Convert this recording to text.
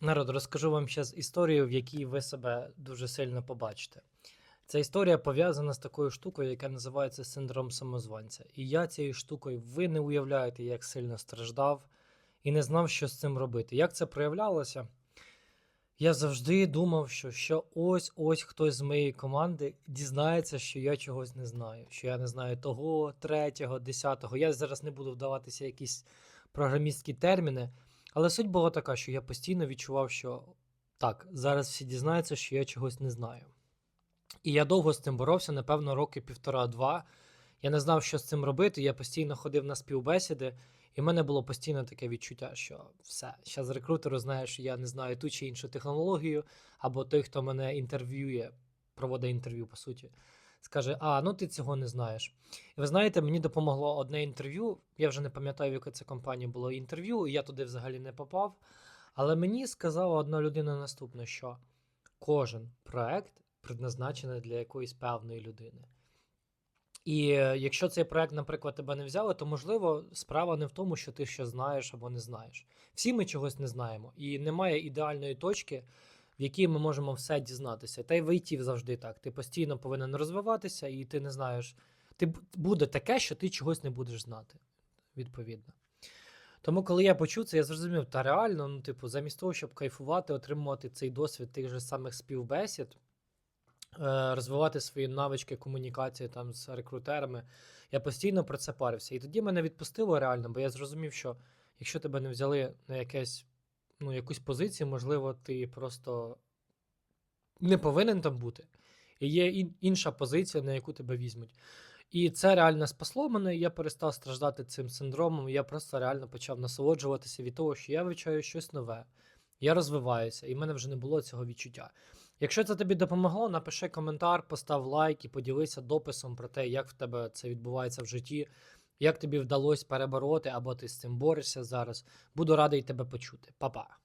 Народ, розкажу вам зараз історію, в якій ви себе дуже сильно побачите. Ця історія пов'язана з такою штукою, яка називається синдром самозванця. І я цією штукою, ви не уявляєте, як сильно страждав і не знав, що з цим робити. Як це проявлялося? Я завжди думав, що, що ось ось хтось з моєї команди дізнається, що я чогось не знаю, що я не знаю того, третього, десятого. Я зараз не буду вдаватися якісь програмістські терміни, але суть була така, що я постійно відчував, що так, зараз всі дізнаються, що я чогось не знаю. І я довго з цим боровся, напевно, роки півтора-два. Я не знав, що з цим робити. Я постійно ходив на співбесіди, і в мене було постійно таке відчуття, що все, зараз рекрутер знає, що я не знаю ту чи іншу технологію, або той, хто мене інтерв'ює, проводить інтерв'ю, по суті, скаже: А, ну ти цього не знаєш. І ви знаєте, мені допомогло одне інтерв'ю. Я вже не пам'ятаю, в яка це компанія було інтерв'ю, і я туди взагалі не попав. Але мені сказала одна людина наступне, що кожен проект предназначений для якоїсь певної людини. І е, якщо цей проект, наприклад, тебе не взяли, то можливо справа не в тому, що ти що знаєш або не знаєш. Всі ми чогось не знаємо, і немає ідеальної точки, в якій ми можемо все дізнатися. Та й в ІТ завжди так. Ти постійно повинен розвиватися, і ти не знаєш. Ти буде таке, що ти чогось не будеш знати, відповідно. Тому, коли я почув це, я зрозумів, та реально, ну, типу, замість того, щоб кайфувати, отримувати цей досвід тих же самих співбесід, е, розвивати свої навички комунікації там з рекрутерами, я постійно про це парився. І тоді мене відпустило реально, бо я зрозумів, що якщо тебе не взяли на якесь, ну, якусь позицію, можливо, ти просто не повинен там бути. І є ін- інша позиція, на яку тебе візьмуть. І це реально спасло мене. Я перестав страждати цим синдромом. Я просто реально почав насолоджуватися від того, що я вивчаю щось нове, я розвиваюся, і в мене вже не було цього відчуття. Якщо це тобі допомогло, напиши коментар, постав лайк і поділися дописом про те, як в тебе це відбувається в житті, як тобі вдалося перебороти або ти з цим борешся зараз. Буду радий тебе почути. Па-па.